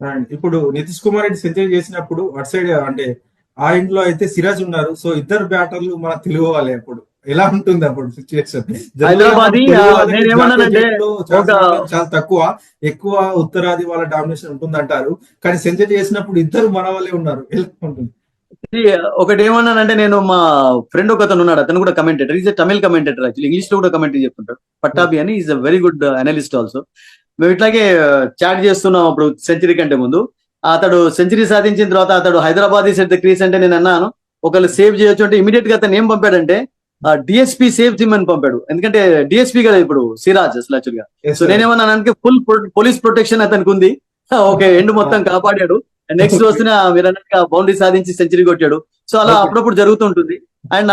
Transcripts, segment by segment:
And ఇప్పుడు Nitish Kumar Reddy century చేసినప్పుడు అటు సైడ్ అంటే ఆ ఇంట్లో అయితే సిరాజ్ ఉన్నారు. సో ఇద్దరు బ్యాటర్లు మన తెలుగు వాళ్ళే అప్పుడు. ఎలా ఉంటుంది అప్పుడు సిచ్యువేషన్ చాలా తక్కువ. ఎక్కువ ఉత్తరాది వాళ్ళ డామినేషన్ ఉంటుంది అంటారు కానీ సెంచరీ చేసినప్పుడు ఇద్దరు మన వాళ్ళే ఉన్నారు. ఎలా ఉంటుంది? ఒకటి ఏమన్నానంటే నేను మా ఫ్రెండ్ ఒక అతను ఉన్నాడు. అతను కూడా commentator is Tamil commentator actually ఇంగ్లీష్లో కూడా కమెంటరీ చెప్తుంటాడు. పట్టాభి అని is a very good analyst also మేము ఇట్లాగే చాట్ చేస్తున్నాం అప్పుడు సెంచరీ కంటే ముందు. అతడు సెంచరీ సాధించిన తర్వాత అతడు హైదరాబాద్ సెట్ ద క్రీస్ అంటే నేను అన్నాను. ఒకళ్ళు సేవ్ చేయొచ్చు అంటే ఇమీడియట్గా అతను ఏం పంపాడంటే డిఎస్పీ సేవ్ టీమ్ అని పంపాడు. ఎందుకంటే డిఎస్పీ కదా ఇప్పుడు సిరాజ్ అసలు యాక్చువల్గా. So sir. నేనేమన్నానంటే ఫుల్ పోలీస్ ప్రొటెక్షన్ అతనికి ఉంది ఓకే ఎండ్ మొత్తం కాపాడాడు. నెక్స్ట్ వస్తున్న మీరు అన్నట్టుగా బౌండరీ సాధించి సెంచరీ కొట్టాడు. సో అలా. అప్పుడప్పుడు జరుగుతుంటుంది. అండ్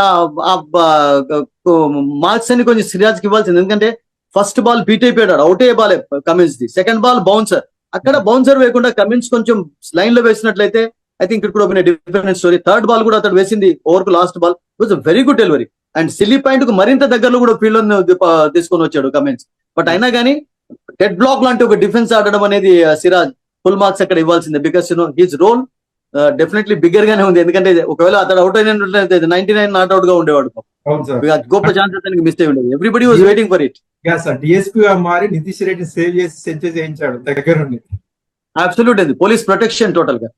మార్క్స్ అని కొంచెం సిరాజ్కి ఇవ్వాల్సింది. ఎందుకంటే ఫస్ట్ బాల్ బీట్ అయిపోయాడు అవుట్ అయ్యే Cummins the second ball bouncer అక్కడ బౌన్సర్ వేయకుండా కమిన్స్ కొంచెం లైన్లో వేసినట్లయితే ఐ థింక్ ఇక్కడ కూడా డిఫరెంట్ స్టోరీ థర్డ్ బాల్ కూడా అతడు వేసింది ఓవర్కు last ball was very good delivery and silly పాయింట్కు మరింత దగ్గరలో కూడా ఫీల్డ్ తీసుకొని వచ్చాడు కమిన్స్. బట్ అయినా కానీ డెడ్ బ్లాక్ లాంటి ఒక డిఫెన్స్ ఆడడం అనేది సిరాజ్ ఫుల్ మార్క్స్ అక్కడ ఇవ్వాల్సిందే. Because you know his role definitely bigger గానే ఉంది. ఎందుకంటే ఒకవేళ అతడు అవుట్ అయినట్లయితే నైన్టీ నైన్ నాట్ అవుట్గా ఉండేవాడు గొప్ప ఛాన్స్ అతనికి మిస్ అయి ఉండేది everybody was waiting for it sir DSP గా మారి నితీష్ రెడ్డి సేవ్ చేసి సెంచరీ చేయించాడు దగ్గరుండి. అబ్సల్యూట్ పోలీస్ ప్రొటెక్షన్ టోటల్గా.